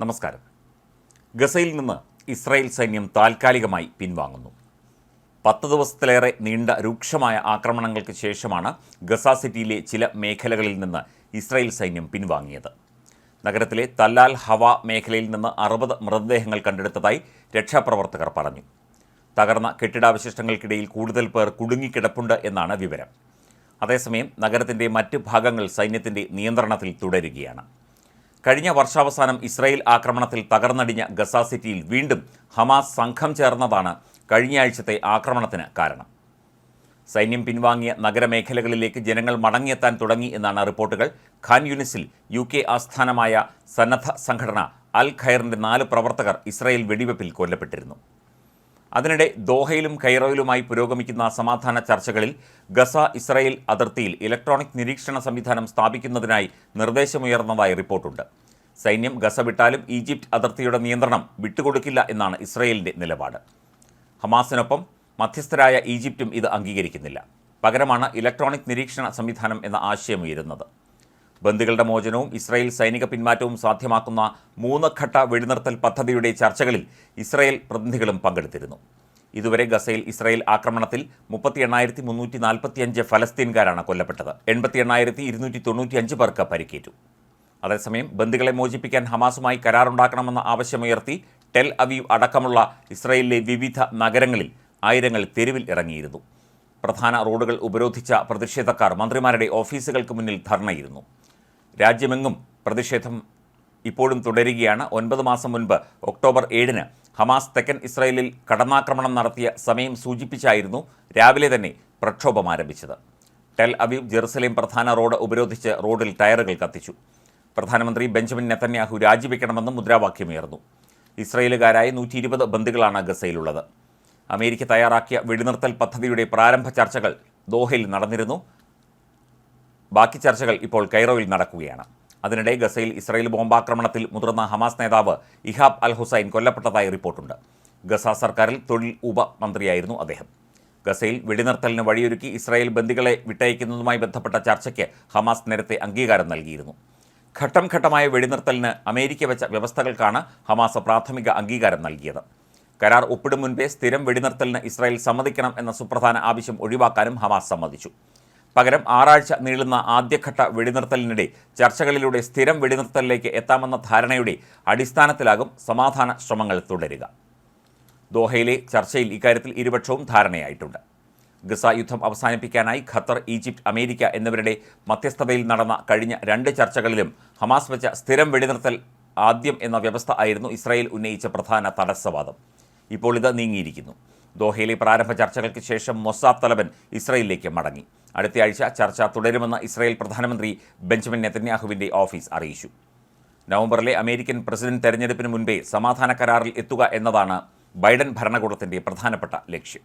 നമസ്കാരം. ഗസയിൽ നിന്ന് ഇസ്രായേൽ സൈന്യം താൽക്കാലികമായി പിൻവാങ്ങുന്നു. പത്ത് ദിവസത്തിലേറെ നീണ്ട രൂക്ഷമായ ആക്രമണങ്ങൾക്ക് ശേഷമാണ് ഗസ സിറ്റിയിലെ ചില മേഖലകളിൽ നിന്ന് ഇസ്രായേൽ സൈന്യം പിൻവാങ്ങിയത്. നഗരത്തിലെ തല്ലാൽ ഹവ മേഖലയിൽ നിന്ന് അറുപത് മൃതദേഹങ്ങൾ കണ്ടെടുത്തതായി രക്ഷാപ്രവർത്തകർ പറഞ്ഞു. തകർന്ന കെട്ടിടാവശിഷ്ടങ്ങൾക്കിടയിൽ കൂടുതൽ പേർ കുടുങ്ങിക്കിടപ്പുണ്ട് എന്നാണ് വിവരം. അതേസമയം നഗരത്തിന്റെ മറ്റ് ഭാഗങ്ങൾ സൈന്യത്തിന്റെ നിയന്ത്രണത്തിൽ തുടരുകയാണ്. കഴിഞ്ഞ വർഷാവസാനം ഇസ്രായേൽ ആക്രമണത്തിൽ തകർന്നടിഞ്ഞ ഗസ സിറ്റിയിൽ വീണ്ടും ഹമാസ് സംഘം ചേർന്നതാണ് കഴിഞ്ഞയാഴ്ചത്തെ ആക്രമണത്തിന് കാരണം. സൈന്യം പിൻവാങ്ങിയ നഗരമേഖലകളിലേക്ക് ജനങ്ങൾ മടങ്ങിയെത്താൻ തുടങ്ങി എന്നാണ് റിപ്പോർട്ടുകൾ. ഖാൻ യുനിസിൽ യു കെ ആസ്ഥാനമായ സന്നദ്ധ സംഘടന അൽ ഖൈറിന്റെ നാല് പ്രവർത്തകർ ഇസ്രായേൽ വെടിവെപ്പിൽ കൊല്ലപ്പെട്ടിരുന്നു. അതിനിടെ ദോഹയിലും കൈറോയിലുമായി പുരോഗമിക്കുന്ന സമാധാന ചർച്ചകളിൽ ഗസ ഇസ്രയേൽ അതിർത്തിയിൽ ഇലക്ട്രോണിക് നിരീക്ഷണ സംവിധാനം സ്ഥാപിക്കുന്നതിനായി നിർദ്ദേശമുയർന്നതായി റിപ്പോർട്ടുണ്ട്. സൈന്യം ഗസ വിട്ടാലും ഈജിപ്ത് അതിർത്തിയുടെ നിയന്ത്രണം വിട്ടുകൊടുക്കില്ല എന്നാണ് ഇസ്രയേലിന്റെ നിലപാട്. ഹമാസിനൊപ്പം മധ്യസ്ഥരായ ഈജിപ്തും ഇത് അംഗീകരിക്കുന്നില്ല. പകരമാണ് ഇലക്ട്രോണിക് നിരീക്ഷണ സംവിധാനം എന്ന ആശയം ഉയരുന്നത്. ബന്ദികളുടെ മോചനവും ഇസ്രായേൽ സൈനിക പിന്മാറ്റവും സാധ്യമാക്കുന്ന മൂന്ന് ഘട്ട വെടിനിർത്തൽ പദ്ധതിയുടെ ചർച്ചകളിൽ ഇസ്രായേൽ പ്രതിനിധികളും പങ്കെടുത്തിരുന്നു. ഇതുവരെ ഗസയിൽ ഇസ്രായേൽ ആക്രമണത്തിൽ മുപ്പത്തി എണ്ണായിരത്തി മുന്നൂറ്റി നാൽപ്പത്തിയഞ്ച് ഫലസ്തീൻകാരാണ് കൊല്ലപ്പെട്ടത്. എൺപത്തി എണ്ണായിരത്തി ഇരുന്നൂറ്റി തൊണ്ണൂറ്റിയഞ്ച് പേർക്ക് പരിക്കേറ്റു. അതേസമയം ബന്ദികളെ മോചിപ്പിക്കാൻ ഹമാസുമായി കരാറുണ്ടാക്കണമെന്ന ആവശ്യമുയർത്തി ടെൽ അവീവ് അടക്കമുള്ള ഇസ്രായേലിലെ വിവിധ നഗരങ്ങളിൽ ആയിരങ്ങൾ തെരുവിൽ ഇറങ്ങിയിരുന്നു. പ്രധാന റോഡുകൾ ഉപരോധിച്ച പ്രതിഷേധക്കാർ മന്ത്രിമാരുടെ ഓഫീസുകൾക്ക് മുന്നിൽ ധർണയിരുന്നു രാജ്യമെങ്ങും പ്രതിഷേധം ഇപ്പോഴും തുടരുകയാണ്. ഒൻപത് മാസം മുൻപ് ഒക്ടോബർ ഏഴിന് ഹമാസ് തെക്കൻ ഇസ്രായേലിൽ കടന്നാക്രമണം നടത്തിയ സമയം സൂചിപ്പിച്ചായിരുന്നു രാവിലെ തന്നെ പ്രക്ഷോഭം ആരംഭിച്ചത്. ടെൽ അവീവ് ജെറുസലേം പ്രധാന റോഡ് ഉപരോധിച്ച് റോഡിൽ ടയറുകൾ കത്തിച്ചു. പ്രധാനമന്ത്രി ബെഞ്ചമിൻ നെത്തന്യാഹു രാജിവെക്കണമെന്നും മുദ്രാവാക്യമുയർന്നു. ഇസ്രയേലുകാരായ നൂറ്റി ഇരുപത് ബന്ദികളാണ് ഗസയിലുള്ളത്. അമേരിക്ക തയ്യാറാക്കിയ വെടിനിർത്തൽ പദ്ധതിയുടെ പ്രാരംഭ ചർച്ചകൾ ദോഹയിൽ നടന്നിരുന്നു. ബാക്കി ചർച്ചകൾ ഇപ്പോൾ കൈറോയിൽ നടക്കുകയാണ്. അതിനിടെ ഗസയിൽ ഇസ്രായേൽ ബോംബാക്രമണത്തിൽ മുതിർന്ന ഹമാസ് നേതാവ് ഇഹാബ് അൽ ഹുസൈൻ കൊല്ലപ്പെട്ടതായി റിപ്പോർട്ടുണ്ട്. ഗസ സർക്കാരിൽ തൊഴിൽ ഉപമന്ത്രിയായിരുന്നു അദ്ദേഹം. ഗസയിൽ വെടിനിർത്തലിന് വഴിയൊരുക്കി ഇസ്രായേൽ ബന്ദികളെ വിട്ടയക്കുന്നതുമായി ബന്ധപ്പെട്ട ചർച്ചയ്ക്ക് ഹമാസ് നേരത്തെ അംഗീകാരം നൽകിയിരുന്നു. ഘട്ടം ഘട്ടമായ വെടിനിർത്തലിന് അമേരിക്ക വെച്ച വ്യവസ്ഥകൾക്കാണ് ഹമാസ് പ്രാഥമിക അംഗീകാരം നൽകിയത്. കരാർ ഒപ്പിടും മുൻപേ സ്ഥിരം വെടിനിർത്തലിന് ഇസ്രായേൽ സമ്മതിക്കണം എന്ന സുപ്രധാന ആവശ്യം ഒഴിവാക്കാനും ഹമാസ് സമ്മതിച്ചു. പകരം ആറാഴ്ച നീളുന്ന ആദ്യഘട്ട വെടിനിർത്തലിനിടെ ചർച്ചകളിലൂടെ സ്ഥിരം വെടിനിർത്തലിലേക്ക് എത്താമെന്ന ധാരണയുടെ അടിസ്ഥാനത്തിലാകും സമാധാന ശ്രമങ്ങൾ തുടരുക. ദോഹയിലെ ചർച്ചയിൽ ഇക്കാര്യത്തിൽ ഇരുപക്ഷവും ധാരണയായിട്ടുണ്ട്. ഗസ യുദ്ധം അവസാനിപ്പിക്കാനായി ഖത്തർ ഈജിപ്ത് അമേരിക്ക എന്നിവരുടെ മധ്യസ്ഥതയിൽ നടന്ന കഴിഞ്ഞ രണ്ട് ചർച്ചകളിലും ഹമാസ് വെച്ച സ്ഥിരം വെടിനിർത്തൽ ആദ്യം എന്ന വ്യവസ്ഥ ആയിരുന്നു ഇസ്രായേൽ ഉന്നയിച്ച പ്രധാന തടസ്സവാദം. ഇപ്പോൾ ഇത് നീങ്ങിയിരിക്കുന്നു. ദോഹയിലെ പ്രാരംഭ ചർച്ചകൾക്ക് ശേഷം മൊസാദ് തലവൻ ഇസ്രായേലിലേക്ക് മടങ്ങി. അടുത്തയാഴ്ച ചർച്ച തുടരുമെന്ന് ഇസ്രായേൽ പ്രധാനമന്ത്രി ബെഞ്ചമിൻ നെതന്യാഹുവിന്റെ ഓഫീസ് അറിയിച്ചു. നവംബറിലെ അമേരിക്കൻ പ്രസിഡന്റ് തെരഞ്ഞെടുപ്പിന് മുൻപേ സമാധാന കരാറിൽ എത്തുക എന്നതാണ് ബൈഡൻ ഭരണകൂടത്തിന്റെ പ്രധാനപ്പെട്ട ലക്ഷ്യം.